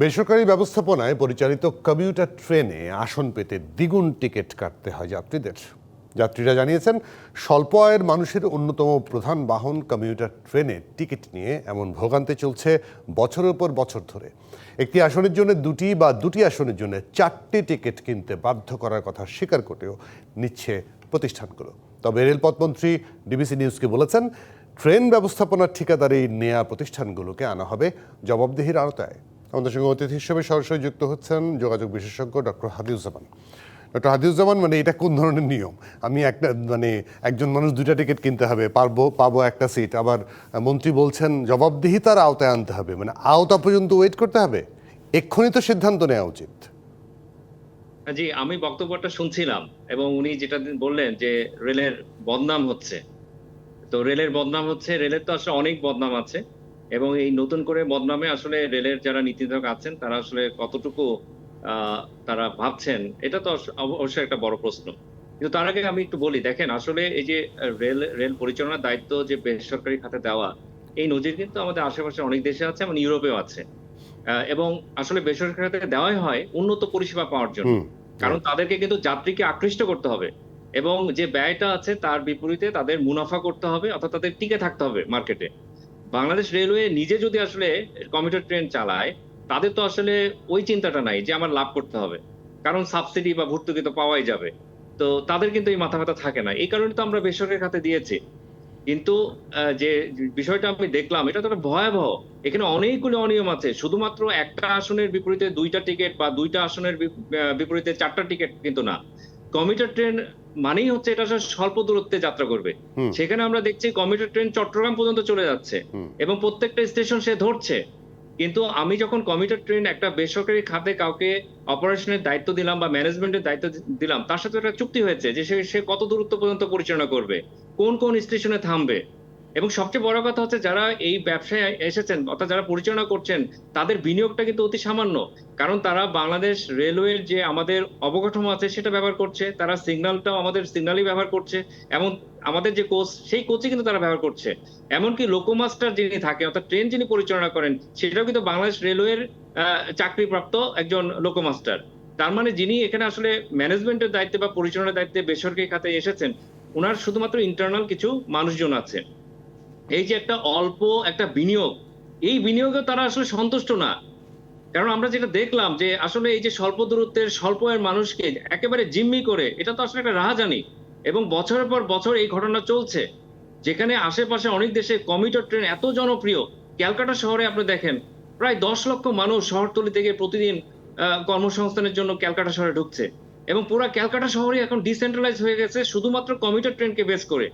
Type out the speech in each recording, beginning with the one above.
বেসরকারি ব্যবস্থাপনায় পরিচালিত কমিউটার ট্রেনে আসন পেতে দ্বিগুণ টিকিট কাটতে হয় যাত্রীদের। যাত্রীরা জানিয়েছেন, স্বল্প আয়ের মানুষের অন্যতম প্রধান বাহন কমিউটার ট্রেনে টিকিট নিয়ে এমন ভোগান্তি চলছে বছরের পর বছর ধরে। একটি আসনের জন্য দুটি বা দুটি আসনের জন্য চারটি টিকিট কিনতে বাধ্য করার কথা স্বীকার করতেও নিচ্ছে প্রতিষ্ঠানগুলো। তবে রেলপথমন্ত্রী ডিবিসি নিউজকে বলেছেন, ট্রেন ব্যবস্থাপনার ঠিকাদারি নেয়া প্রতিষ্ঠানগুলোকে আনা হবে জবাবদিহির আওতায়। আমাদের সঙ্গে অতিথি হিসেবে সরাসরি যুক্ত হচ্ছেন যোগাযোগ বিশেষজ্ঞ ডক্টর হাদিউজ্জামান। ডক্টর হাদিউজ্জামান মানে এটা কোন ধরনের নিয়ম? আমি একটা মানে একজন মানুষ দুইটা টিকিট কিনতে হবে, পারব, পাবো একটা সিট। আবার মন্ত্রী বলছেন, জবাবদিহিতার আওতায় আনতে হবে মানে আওতা পর্যন্ত ওয়েট করতে হবে? এক্ষুনি তো সিদ্ধান্ত নেওয়া উচিত। জি, আমি বক্তব্যটা শুনছিলাম এবং উনি যেটা বললেন যে রেলের বদনাম হচ্ছে। তো রেলের বদনাম হচ্ছে, রেলের তো আসলে অনেক বদনাম আছে। এবং এই নতুন করে বদনামে আসলে রেলের যারা নীতিনির্ধারক আছেন তারা আসলে কতটুকু তারা ভাবছেন এটা তো অবশ্যই একটা বড় প্রশ্ন। কিন্তু তার আগে আমি একটু বলি দেখেন আসলে এই যে রেল রেল পরিচালনার দায়িত্ব যে বেসরকারি খাতে দেওয়া এই নজির কিন্তু আমাদের আশেপাশে অনেক দেশে আছে এবং ইউরোপেও আছে। এবং আসলে বেসরকারি খাতে দেওয়াই হয় উন্নত পরিষেবা পাওয়ার জন্য। কারণ তাদেরকে কিন্তু যাত্রীকে আকৃষ্ট করতে হবে এবং যে ব্যয়টা আছে তার বিপরীতে তাদের মুনাফা করতে হবে অর্থাৎ তাদের টিকে থাকতে হবে মার্কেটে। বাংলাদেশ রেলওয়ে নিজে যদি আসলে কমিউটার ট্রেন চালায়, তাদের তো আসলে ওই চিন্তাটা নাই যে আমার লাভ করতে হবে। কারণ সাবসিডি বা ভর্তুকি তো পাওয়াই যাবে। তো তাদের কিন্তু এই মাথা ব্যথা থাকে না। এই কারণে তো আমরা বেসরকারি খাতে দিয়েছি। কিন্তু যে বিষয়টা আমি দেখলাম, এটা তো একটা ভয়াবহ। এখানে অনেকগুলো অনিয়ম আছে। শুধুমাত্র একটা আসনের বিপরীতে দুইটা টিকিট বা দুইটা আসনের বিপরীতে চারটা টিকিট কিন্তু না। কমিউটার ট্রেন মানেই হচ্ছে এটা স্বল্প দূরত্বে যাত্রা করবে। সেখানে আমরা দেখছি কমিউটার ট্রেন চট্টগ্রাম পর্যন্ত চলে যাচ্ছে। এবং প্রত্যেকটা স্টেশন সে ধরছে। কিন্তু আমি যখন কমিউটার ট্রেন একটা বেসরকারি খাতে কাউকে অপারেশনের দায়িত্ব দিলাম বা ম্যানেজমেন্টের দায়িত্ব দিলাম তার সাথে একটা চুক্তি হয়েছে যে সে সে কত দূরত্ব পর্যন্ত পরিচালনা করবে কোন কোন স্টেশনে থামবে। এবং সবচেয়ে বড় কথা হচ্ছে যারা এই ব্যবসায় এসেছেন অর্থাৎ যারা পরিচালনা করছেন, তাদের বিনিয়োগটা কিন্তু অতি সামান্য। কারণ তারা বাংলাদেশ রেলওয়ের যে আমাদের অবকাঠামো আছে সেটা ব্যবহার করছে, তারা সিগন্যালটাও আমাদের সিগন্যালই ব্যবহার করছে, এবং আমাদের যে কোচ, সেই কোচই কিন্তু তারা ব্যবহার করছে। এমনকি লোকোমাস্টার যিনি থাকে, অর্থাৎ ট্রেন যিনি পরিচালনা করেন, সেটাও কিন্তু বাংলাদেশ রেলওয়ের চাকরিপ্রাপ্ত একজন লোকোমাস্টার। তার মানে যিনি এখানে আসলে ম্যানেজমেন্টের দায়িত্বে বা পরিচালনার দায়িত্বে বেসরকারি খাতে এসেছেন ওনার শুধুমাত্র ইন্টারনাল কিছু মানুষজন আছে এই যে একটা অল্প একটা বিনিয়োগ, এই বিনিয়োগে তারা আসলে সন্তুষ্ট না। কারণ আমরা যেটা দেখলাম যে আসলে এই যে স্বল্প দূরত্বের স্বল্প আয়ের মানুষকে একেবারে জিম্মি করে, এটা তো আসলে একটা রাহাজানি। এবং বছরের পর বছর এই ঘটনা চলছে, যেখানে আশেপাশে অনেক দেশে কমিউটার ট্রেন এত জনপ্রিয়। ক্যালকাটা শহরে আপনি দেখেন, প্রায় দশ লক্ষ মানুষ শহরতলি থেকে প্রতিদিন কর্মসংস্থানের জন্য ক্যালকাটা শহরে ঢুকছে। এবং পুরো ক্যালকাটা শহরই এখন ডিসেন্ট্রালাইজ হয়ে গেছে, শুধুমাত্র কমিউটার ট্রেনকে বেস করে।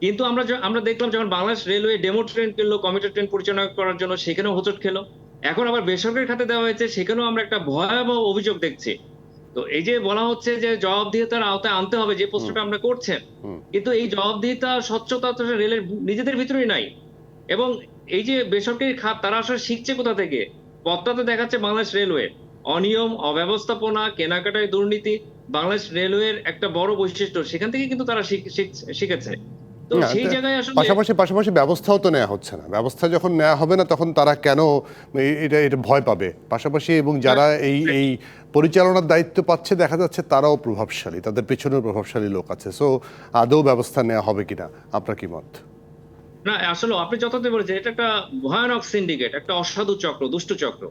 কিন্তু আমরা আমরা দেখলাম যখন বাংলাদেশ রেলওয়ে ডেমো ট্রেন কিনলো কমিউটার ট্রেন পরিচালনা করার জন্য সেখানেও হোঁচট খেলো। এখন আবার বেসরকারি খাতে দেওয়া হয়েছে সেখানেও আমরা একটা ভয়াবহ অভিযোগ দেখছি। তো এই যে বলা হচ্ছে যে জবাবদিহিতার আওতায় আনতে হবে যে প্রশ্নটা আমরা করছেন কিন্তু এই জবাবদিহিতা স্বচ্ছতা তো রেলের নিজেদের ভিতরেই নাই। এবং এই যে বেসরকারি খাত তারা আসলে শিখছে কোথা থেকে? পথটা তো দেখাচ্ছে বাংলাদেশ রেলওয়ে। অনিয়ম অব্যবস্থাপনা কেনাকাটায় দুর্নীতি বাংলাদেশ রেলওয়ের একটা বড় বৈশিষ্ট্য। সেখান থেকে কিন্তু তারা শিখ- শিখ- শিখেছে। তো সেই জায়গায় আসলে পাশাপাশি পাশাপাশি ব্যবস্থাও তো নেওয়া হচ্ছে না। ব্যবস্থা যখন নেওয়া হবে না তখন তারা কেন এটা এটা ভয় পাবে? পাশাপাশি এবং যারা এই এই পরিচালনার দায়িত্ব পাচ্ছে দেখা যাচ্ছে তারাও প্রভাবশালী তাদের পেছনেও প্রভাবশালী লোক আছে। সো আদৌ ব্যবস্থা নেওয়া হবে কিনা? আপনার কি মত? না আসলে আপনি যথার্থ বলেছেন এটা একটা ভয়ানক সিন্ডিকেট একটা অসাধু চক্র দুষ্ট চক্র।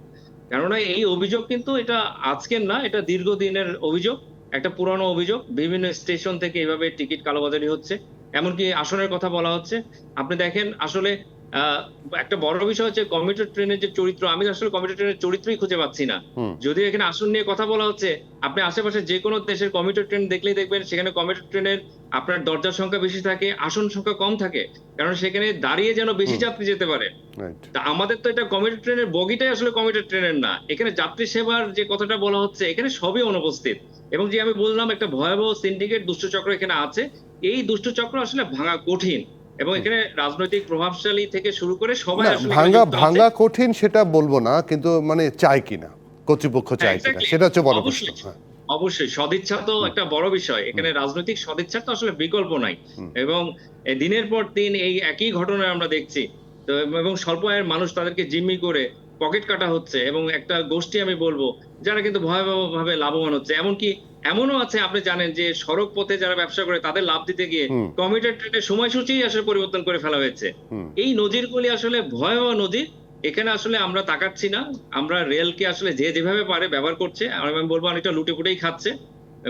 কেননা এই অভিযোগ কিন্তু এটা আজকের না এটা দীর্ঘদিনের অভিযোগ একটা পুরানো অভিযোগ। বিভিন্ন স্টেশন থেকে এইভাবে টিকিট কালোবাজারি হচ্ছে। এমনকি আসনের কথা বলা হচ্ছে। আপনি দেখেন আসলে আহ, একটা বড় বিষয় হচ্ছে কমিউটার ট্রেনের যে চরিত্র আমি আসলে কমিউটার ট্রেনের চরিত্রই খুঁজে পাচ্ছি না। যদিও এখানে আসন নিয়ে কথা বলা হচ্ছে আপনি আশেপাশে যে কোনো দেশের কমিউটার ট্রেন দেখলেই দেখবেন সেখানে কমিউটার ট্রেনের আপনার দরজার সংখ্যা বেশি থাকে আসন সংখ্যা কম থাকে কারণ সেখানে দাঁড়িয়ে যেন বেশি যাত্রী যেতে পারে। তা আমাদের তো এটা কমিউটার ট্রেনের বগিটাই আসলে কমিউটার ট্রেনের না। এখানে যাত্রী সেবার যে কথাটা বলা হচ্ছে এখানে সবই অনুপস্থিত। এবং যে আমি বললাম একটা ভয়াবহ সিন্ডিকেট দুষ্টচক্র এখানে আছে এই দুষ্টচক্র আসলে ভাঙা কঠিন এবং এখানে রাজনৈতিক প্রভাবশালী থেকে শুরু করে সবাই আসলে আছে। ভাঙ্গা কঠিন সেটা বলব না কিন্তু মানে চাই কিনা কর্তৃপক্ষ চায় কিনা সেটা হচ্ছে বড় প্রশ্ন। অবশ্যই। হ্যাঁ। সদিচ্ছা তো একটা বড় বিষয় এখানে রাজনৈতিক সদিচ্ছার তো আসলে বিকল্প নাই। এবং দিনের পর দিন এই একই ঘটনা আমরা দেখছি। তো এবং স্বল্প আয়ের মানুষ তাদেরকে জিম্মি করে পকেট কাটা হচ্ছে এবং একটা গোষ্ঠী আমি বলব যারা কিন্তু ভয়াবহভাবে লাভবান হচ্ছে। এমনকি এমনও আছে আপনি জানেন যে সড়ক পথে যারা ব্যবসা করে তাদের লাভ দিতে গিয়ে কমিউটার ট্রেনের সময়সূচি আসলে পরিবর্তন করে ফেলা হয়েছে। এই নজিরগুলি আসলে ভয়াবহ নজির। এখানে আসলে আমরা তাকাচ্ছি না। আমরা রেলকে আসলে যে যেভাবে পারে ব্যবহার করছে আর আমি বলব অনেকটা লুটে পুটেই খাচ্ছে।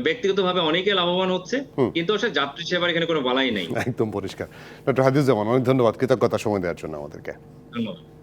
ব্যক্তিগতভাবে অনেকে লাভবান হচ্ছে কিন্তু আসলে যাত্রী সেবার এখানে কোনো বালাই নেই। একদম পরিষ্কার। ডক্টর হাদিস জামান অনেক ধন্যবাদ। কৃতজ্ঞতা সময় দেওয়ার জন্য আমাদেরকে। ধন্যবাদ।